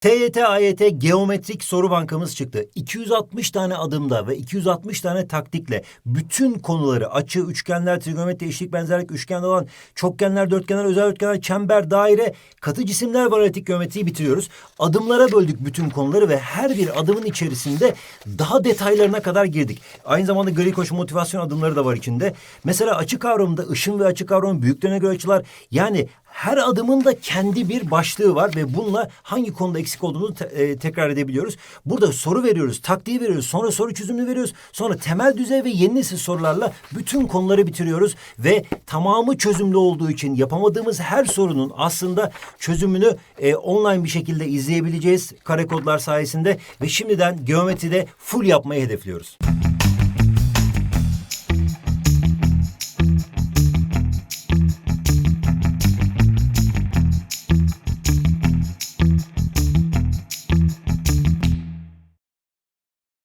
TYT AYT geometrik soru bankamız çıktı. 260 tane adımda ve 260 tane taktikle bütün konuları açı, üçgenler, trigonometri, eşlik, benzerlik, üçgen olan çokgenler, dörtgenler, özel dörtgenler, çember, daire, katı cisimler var analitik geometriyi bitiriyoruz. Adımlara böldük bütün konuları ve her bir adımın içerisinde daha detaylarına kadar girdik. Aynı zamanda gri koşu motivasyon adımları da var içinde. Mesela açı kavramında ışın ve açı kavramı büyüklerine göre açılar. Yani her adımın da kendi bir başlığı var ve bununla hangi konuda eksik olduğumuzu te- e, tekrar edebiliyoruz. Burada soru veriyoruz, taktiği veriyoruz, sonra soru çözümünü veriyoruz. Sonra temel düzey ve yeni nesil sorularla bütün konuları bitiriyoruz ve tamamı çözümlü olduğu için yapamadığımız her sorunun aslında çözümünü e, online bir şekilde izleyebileceğiz kare kodlar sayesinde ve şimdiden geometride full yapmayı hedefliyoruz.